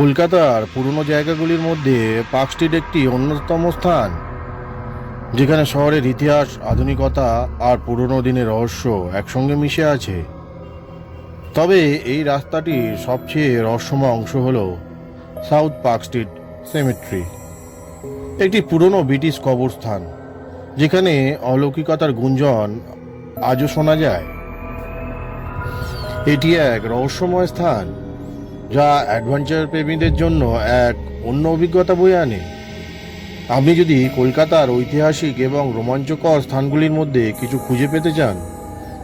কলকাতার পুরনো জায়গাগুলির মধ্যে পার্ক স্ট্রিট একটি অন্যতম স্থান, যেখানে শহরের ইতিহাস, আধুনিকতা আর পুরনো দিনের রহস্য একসঙ্গে মিশে আছে। তবে এই রাস্তাটির সবচেয়ে রহস্যময় অংশ হল সাউথ পার্ক স্ট্রিট সেমেট্রি। একটি পুরনো ব্রিটিশ কবরস্থান, যেখানে অলৌকিকতার গুঞ্জন আজও শোনা যায়। এটি এক রহস্যময় স্থান। যা অ্যাডভেঞ্চার প্রেমীদের জন্য এক অন্য অভিজ্ঞতা বয়ে আনে। আপনি যদি কলকাতার ঐতিহাসিক এবং রোমাঞ্চকর স্থানগুলির মধ্যে কিছু খুঁজে পেতে চান,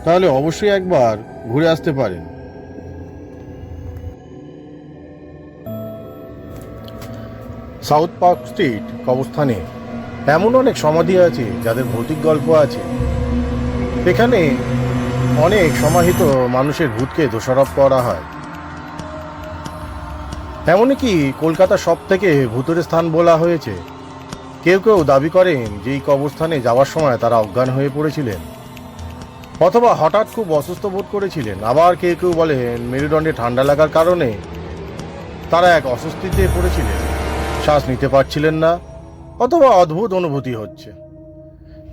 তাহলে অবশ্যই একবার ঘুরে আসতে পারেন। সাউথ পার্ক স্ট্রিট কবস্থানে এমন অনেক সমাধি আছে যাদের ভৌতিক গল্প আছে। এখানে অনেক সমাহিত মানুষের ভূতকে দোষারোপ করা হয়। এমনকি কলকাতা সব থেকে ভূতের স্থান বলা হয়েছে? কেউ কেউ দাবি করেন যে এই কবরস্থানে যাওয়ার সময় তারা অজ্ঞান হয়ে পড়েছিলেন। অথবা হঠাৎ খুব অসুস্থ বোধ করেছিলেন। আবার কেউ কেউ বলেন, মেরুদণ্ডে ঠান্ডা লাগার কারণে তারা এক অস্বস্তিতে পড়েছিলেন। শ্বাস নিতে পারছিলেন না, অথবা অদ্ভুত অনুভূতি হচ্ছে।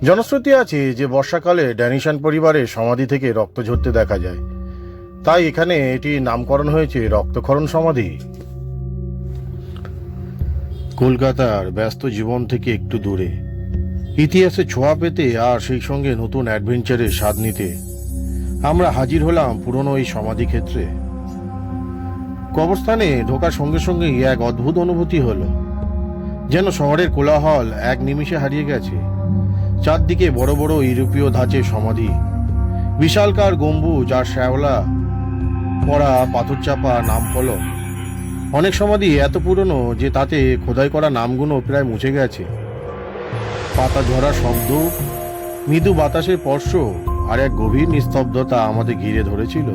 জনশ্রুতি আছে যে বর্ষাকালে ড্যানিশান পরিবারের সমাধি থেকে রক্ত ঝরতে দেখা যায়। তাই এখানে এটি নামকরণ হয়েছে রক্তক্ষরণ সমাধি। কলকাতার ব্যস্ত জীবন থেকে একটু দূরে। ইতিহাসে ছোঁয়া পেতে আর সেই সঙ্গে নতুন অ্যাডভেঞ্চারের স্বাদ নিতে আমরা হাজির হলাম পুরনো এই সমাধি ক্ষেত্রে। কবরস্থানে ঢোকার সঙ্গে সঙ্গেই এক অদ্ভুত অনুভূতি হলো, যেন শহরের কোলাহল এক নিমিষে হারিয়ে গেছে। চারদিকে বড় বড় ইউরোপীয় ধাঁচে সমাধি, বিশালকার গম্বুজ আর শ্যাওলা, পড়া পাথর চাপা নাম ফলক অনেক সমাধি এত পুরনো যে তাতে খোদাই করা নামগুলো প্রায় মুছে গেছে। পাতা ঝরা শব্দ, মৃদু বাতাসের স্পর্শ আর এক গভীর নিস্তব্ধতা আমাদের ঘিরে ধরেছিল।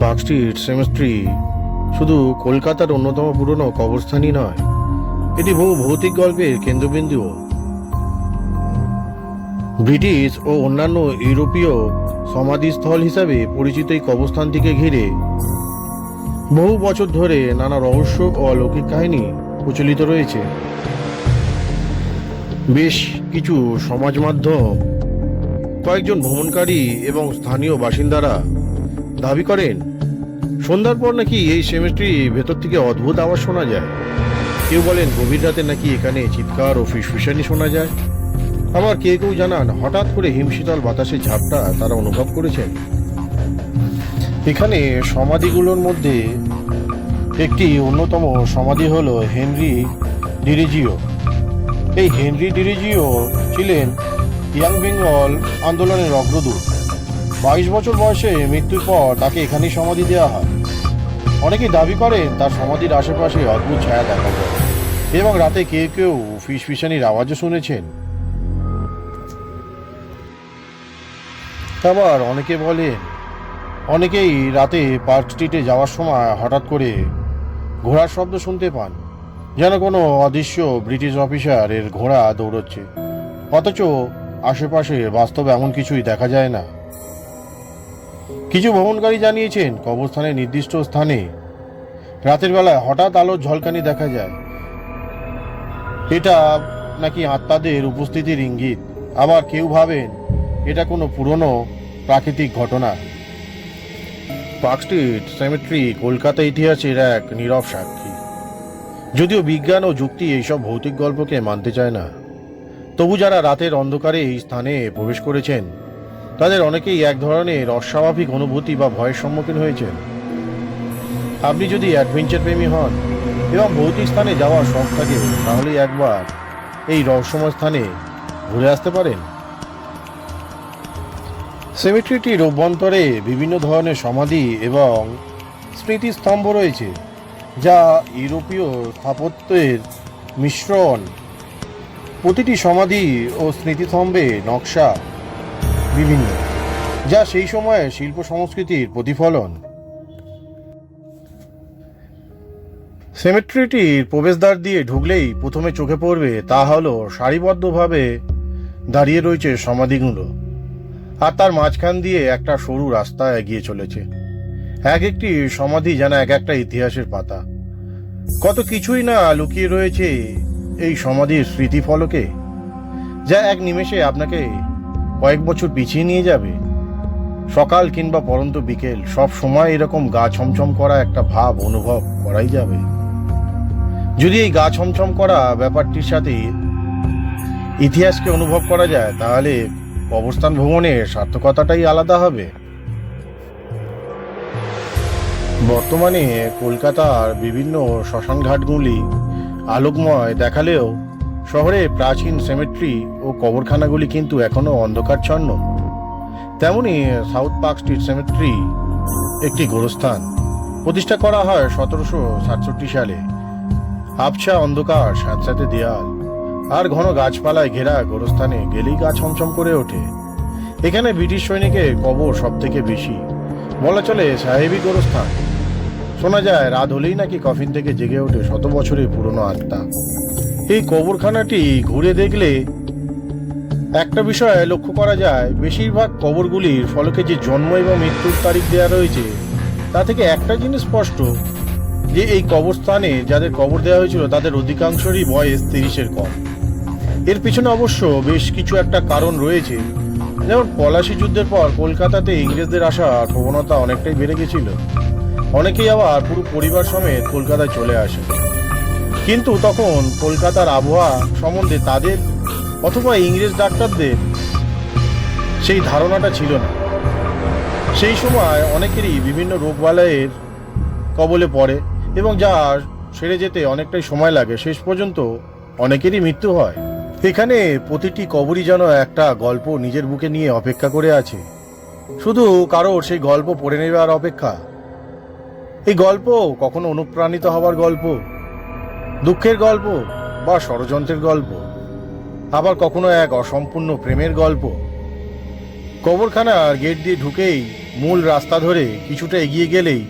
পার্ক স্ট্রিট সেমেস্ট্রি শুধু কলকাতার অন্যতম পুরনো কবরস্থানই নয়, এটি বহু ভৌতিক গল্পের কেন্দ্রবিন্দুও। ব্রিটিশ ও অন্যান্য ইউরোপীয় সমাধিস্থল হিসাবে পরিচিত এই কবরস্থানটিকে ঘিরে বহু বছর ধরে নানা রহস্য ও অলৌকিক কাহিনী প্রচলিত রয়েছে। বেশ কিছু সমাজ মাধ্যম, কয়েকজন ভ্রমণকারী এবং স্থানীয় বাসিন্দারা দাবি করেন, সন্ধ্যার পর নাকি এই সেমেস্ট্রি ভেতর থেকে অদ্ভুত আওয়াজ শোনা যায়। কেউ বলেন গভীর রাতে নাকি এখানে চিৎকার ও ফিসফিসানি শোনা যায়। আবার কেউ কেউ জানান হঠাৎ করে হিমশীতল বাতাসের ঝাপটা তারা অনুভব করেছেন। এখানে সমাধিগুলোর মধ্যে একটি অন্যতম সমাধি হলো হেনরি ডিরিজিও। এই হেনরি ডিরিজিও ছিলেন ইয়াং বেঙ্গল আন্দোলনের অগ্রদূত। বাইশ বছর বয়সে মৃত্যুর পর তাকে এখানেই সমাধি দেওয়া হয়। অনেকেই দাবি করেন তার সমাধির আশেপাশে অদ্ভুত ছায়া দেখা যায় এবং রাতে কেউ কেউ ফিসফিসানির আওয়াজও শুনেছেন। আবার অনেকে বলেন অনেকেই রাতে পার্ক স্ট্রিটে যাওয়ার সময় হঠাৎ করে ঘোড়ার শব্দ শুনতে পান, যেন কোনো অদৃশ্য ব্রিটিশ অফিসার এর ঘোড়া দৌড়চ্ছে। অথচ আশেপাশে বাস্তবে এমন কিছুই দেখা যায় না। কিছু ভ্রমণকারী জানিয়েছেন, কবরস্থানের নির্দিষ্ট স্থানে রাতের বেলায় হঠাৎ আলোর ঝলকানি দেখা যায়। এটা নাকি আত্মাদের উপস্থিতির ইঙ্গিত? আবার কেউ ভাবেন, এটা কোনো পুরনো প্রাকৃতিক ঘটনা? পার্ক স্ট্রিট সেমেট্রি কলকাতা ইতিহাসের এক নীরব সাক্ষী। যদিও বিজ্ঞান ও যুক্তি এইসব ভৌতিক গল্পকে মানতে চায় না, তবু যারা রাতের অন্ধকারে এই স্থানে প্রবেশ করেছেন, তাদের অনেকেই এক ধরনের অস্বাভাবিক অনুভূতি বা ভয়ের সম্মুখীন হয়েছেন। আপনি যদি অ্যাডভেঞ্চার প্রেমী হন এবং ভৌতিক স্থানে যাওয়ার শখ থাকে, তাহলে একবার এই রহস্যময় স্থানে ঘুরে আসতে পারেন। সেমিট্রিটির অভ্যন্তরে বিভিন্ন ধরনের সমাধি এবং স্মৃতিস্তম্ভ রয়েছে, যা ইউরোপীয় স্থাপত্যের মিশ্রণ। প্রতিটি সমাধি ও স্মৃতিস্তম্ভে নকশা বিভিন্ন, যা সেই সময়ে শিল্প সংস্কৃতির প্রতিফলন। সেমেট্রিটির প্রবেশদ্বার দিয়ে ঢুকলেই প্রথমে চোখে পড়বে তা হলো সারিবদ্ধভাবে দাঁড়িয়ে রয়েছে সমাধিগুলো। আর তার মাঝখান দিয়ে একটা সরু রাস্তা এগিয়ে চলেছে। এক একটি সমাধি যেন এক একটা ইতিহাসের পাতা। কত কিছুই না লুকিয়ে রয়েছে এই সমাধির স্মৃতিফলকে, যা এক নিমেষে আপনাকে কয়েক বছর পিছিয়ে নিয়ে যাবে। সকাল কিংবা পরন্ত বিকেল সব সময় এরকম গা ছমছম করা একটা ভাব অনুভব করাই যাবে। যদি এই গা ছমছম করা ব্যাপারটির সাথে ইতিহাসকে অনুভব করা যায়, তাহলে অবস্থান ভ্রমণের সার্থকতাটাই আলাদা হবে। বর্তমানে কলকাতার বিভিন্ন শ্মশানঘাটগুলি আলোকময় দেখালেও শহরে প্রাচীন সেমেট্রি ও কবরখানাগুলি কিন্তু এখনও অন্ধকারচ্ছন্ন। তেমনি সাউথ পার্ক স্ট্রিট সেমেট্রি একটি গোরস্থান। প্রতিষ্ঠা করা হয় সতেরোশো সাতষট্টি সালে। আবছা অন্ধকার স্যাঁতস্যাঁতে দেয়াল। আর ঘন গাছপালায় ঘেরা গোরস্থানে গেলেই গা ছমছম করে ওঠে। এখানে ব্রিটিশ সৈনিকের কবর সব থেকে বেশি। বলা চলে সাহেবী গোরস্থান। শোনা যায় রাত হলেই নাকি কফিন থেকে জেগে ওঠে শত বছরের পুরনো আত্মা। এই কবরখানাটি ঘুরে দেখলে একটা বিষয় লক্ষ্য করা যায়, বেশিরভাগ কবরগুলির ফলকে যে জন্ম এবং মৃত্যুর তারিখ দেওয়া রয়েছে, তা থেকে একটা জিনিস স্পষ্ট, যে এই কবরস্থানে যাদের কবর দেওয়া হয়েছিল তাদের অধিকাংশরই বয়স তিরিশের কম। এর পিছনে অবশ্য বেশ কিছু একটা কারণ রয়েছে। যেমন পলাশি যুদ্ধের পর কলকাতাতে ইংরেজদের আসার প্রবণতা অনেকটাই বেড়ে গেছিল। অনেকেই আবার পুরো পরিবার সমেত কলকাতায় চলে আসে। কিন্তু তখন কলকাতার আবহাওয়া সম্বন্ধে তাদের অথবা ইংরেজ ডাক্তারদের সেই ধারণাটা ছিল না। সেই সময় অনেকেরই বিভিন্ন রোগবালয়ের কবলে পড়ে এবং যা সেরে যেতে অনেকটাই সময় লাগে। শেষ পর্যন্ত অনেকেরই মৃত্যু হয়। এখানে প্রতিটি কবরই যেন একটা গল্প নিজের বুকে নিয়ে অপেক্ষা করে আছে। শুধু কারোর সেই গল্প পড়ে নেওয়ার অপেক্ষা। এই গল্প কখনো অনুপ্রাণিত হওয়ার গল্প, দুঃখের গল্প বা ষড়যন্ত্রের গল্প, আবার কখনো এক অসম্পূর্ণ প্রেমের গল্প। কবরখানার গেট দিয়ে ঢুকেই মূল রাস্তা ধরে কিছুটা এগিয়ে গেলেই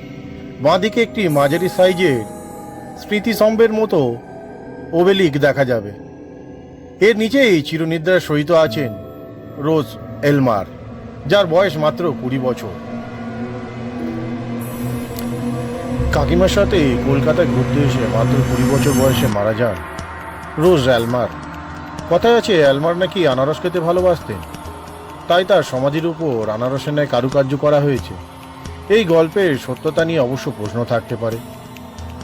বাঁদিকে একটি মাঝারি সাইজের স্মৃতিস্তম্ভের মতো ওবেলিক দেখা যাবে। এর নিচেই চিরনিদ্রায় সহিত আছেন রোজ এলমার, যার বয়স মাত্র কুড়ি বছর। কাকিমার সাথে কলকাতায় ঘুরতে এসে মাত্র কুড়ি বছর বয়সে মারা যান রোজ অ্যালমার কথায় আছে অ্যালমার নাকি আনারস খেতে ভালোবাসতেন। তাই তার সমাধির উপর আনারসের ন্যায় কারুকার্য করা হয়েছে। এই গল্পের সত্যতা নিয়ে অবশ্য প্রশ্ন থাকতে পারে।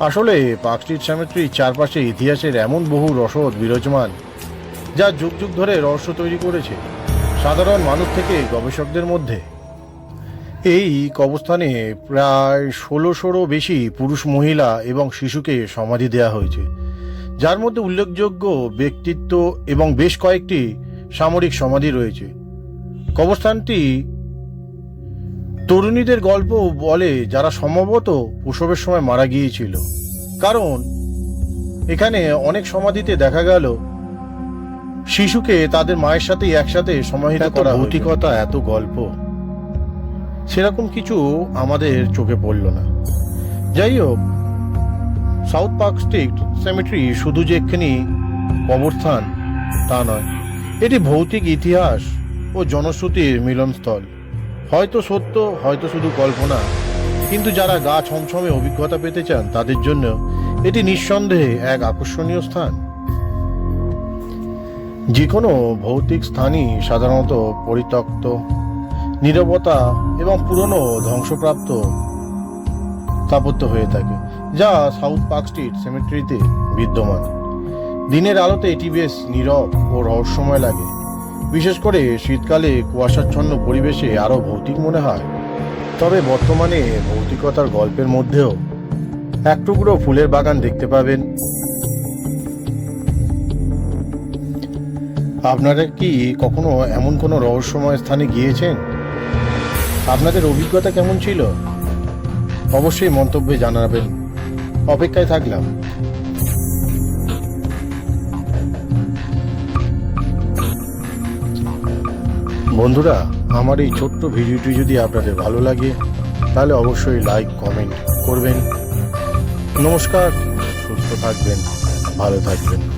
আসলে পার্ক স্ট্রিট স্যামেট্রির চারপাশে ইতিহাসের এমন বহু রসদ বিরাজমান যা যুগ যুগ ধরে রহস্য তৈরি করেছে সাধারণ মানুষ থেকে গবেষকদের মধ্যে। এই কবস্থানে প্রায় ষোলোশোরও বেশি পুরুষ, মহিলা এবং শিশুকে সমাধি দেওয়া হয়েছে। যার মধ্যে উল্লেখযোগ্য ব্যক্তিত্ব এবং বেশ কয়েকটি সামরিক সমাধি রয়েছে। কবরস্থানটি তরুণীদের গল্প বলে যারা সম্ভবত প্রসবের সময় মারা গিয়েছিল। কারণ এখানে অনেক সমাধিতে দেখা গেল শিশুকে তাদের মায়ের সাথে একসাথে সমাহিত করা ভৌতিকতা, এত গল্প সেরকম কিছু আমাদের চোখে পড়ল না। যাই হোক সাউথ পার্ক স্ট্রিট সেমিট্রি শুধু যে একখানি কবরস্থান তা নয় এটি ভৌতিক ইতিহাস ও জনশ্রুতির মিলনস্থল। হয়তো সত্য হয়তো শুধু কল্পনা কিন্তু যারা গা ছমছমে অভিজ্ঞতা পেতে চান তাদের জন্য এটি নিঃসন্দেহে এক আকর্ষণীয় স্থান। যে কোনো ভৌতিক স্থানই সাধারণত পরিত্যক্ত, নীরবতা এবং পুরনো ধ্বংসপ্রাপ্ত স্থাপত্য হয়ে থাকে, যা সাউথ পার্ক স্ট্রিট সেমেট্রিতে বিদ্যমান। দিনের আলোতে এটি বেশ নীরব ও রহস্যময় লাগে। বিশেষ করে শীতকালে কুয়াশাচ্ছন্ন পরিবেশে আরও ভৌতিক মনে হয়। তবে বর্তমানে ভৌতিকতার গল্পের মধ্যেও এক টুকরো ফুলের বাগান দেখতে পাবেন। আপনারা কি কখনো এমন কোনো রহস্যময় স্থানে গিয়েছেন? আপনাদের অভিজ্ঞতা কেমন ছিল? অবশ্যই মন্তব্যে জানাবেন। অপেক্ষায় থাকলাম। বন্ধুরা, আমার এই ছোট্ট ভিডিওটি যদি আপনাদের ভালো লাগে, তাহলে অবশ্যই লাইক, কমেন্ট করবেন। নমস্কার, সুস্থ থাকবেন, ভালো থাকবেন।